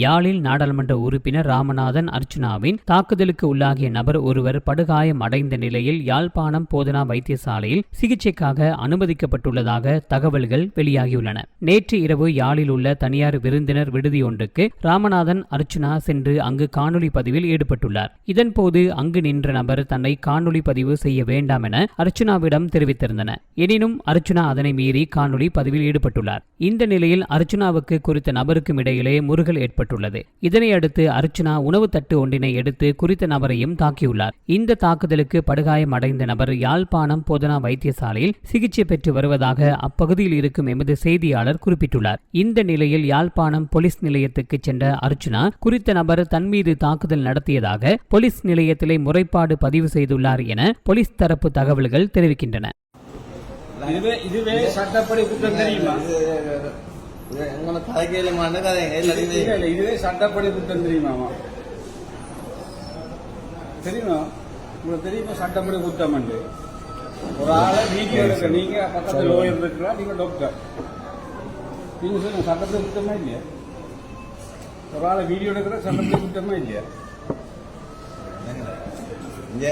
யாழில் நாடாளுமன்ற உறுப்பினர் ராமநாதன் அர்ச்சுனாவின் தாக்குதலுக்கு உள்ளாகிய நபர் ஒருவர் படுகாயம் அடைந்த நிலையில் யாழ்ப்பாணம் போதனா வைத்தியசாலையில் சிகிச்சைக்காக அனுமதிக்கப்பட்டுள்ளதாக தகவல்கள் வெளியாகியுள்ளன. நேற்று இரவு யாழில் உள்ள தனியார் விருந்தினர் விடுதியொன்றுக்கு ராமநாதன் அர்ச்சுனா சென்று அங்கு காணொலி பதிவில் ஈடுபட்டுள்ளார். இதன்போது அங்கு நின்ற நபர் தன்னை காணொலி பதிவு செய்ய வேண்டாம் என அர்ச்சுனாவிடம் தெரிவித்திருந்தன எனினும் அர்ச்சுனா அதனை மீறி காணொலி பதிவில் ஈடுபட்டுள்ளார். இந்த நிலையில் அர்ச்சுனாவுக்கு குறித்த நபருக்கும் இடையிலே முருகல் ஏற்பட்டுள்ளது இதனை அடுத்து உணவு தட்டு ஒன்றினை எடுத்து குறித்த நபரையும் தாக்கியுள்ளார். இந்த தாக்குதலுக்கு படுகாயம் அடைந்த நபர் யாழ்ப்பாணம் போதனா வைத்தியசாலையில் சிகிச்சை பெற்று வருவதாக அப்பகுதியில் இருக்கும் எமது செய்தியாளர் குறிப்பிட்டுள்ளார். இந்த நிலையில் யாழ்ப்பாணம் போலீஸ் நிலையத்துக்கு சென்ற அர்ச்சனா குறித்த நபர் தன் மீது தாக்குதல் நடத்தியதாக போலீஸ் நிலையத்திலே முறைப்பாடு பதிவு செய்துள்ளார் என போலீஸ் தரப்பு தகவல்கள் தெரிவிக்கின்றன. இதுவே இதுவே சட்டப்படி குற்றம் தெரியுமா? உங்களை கதைக்கையில மாட்ட கதைங்க இல்ல இல்ல இதுவே சட்டப்படி குற்றம் தெரியுமாமா தெரியுமா? உங்களுக்கு தெரியுமா சட்டப்படி குற்றம் உண்டு. ஒரு ஆளை வீடியோ எடுக்க நீங்க பக்கத்துல லோயர் இருக்கிறா நீங்க டாக்டர் நீங்க சொல்லுங்க சட்டப்படி குற்றமா இல்லையா? ஒரு ஆளை வீடியோ எடுக்கிற சட்டப்படி குற்றமா இல்லையா? இங்க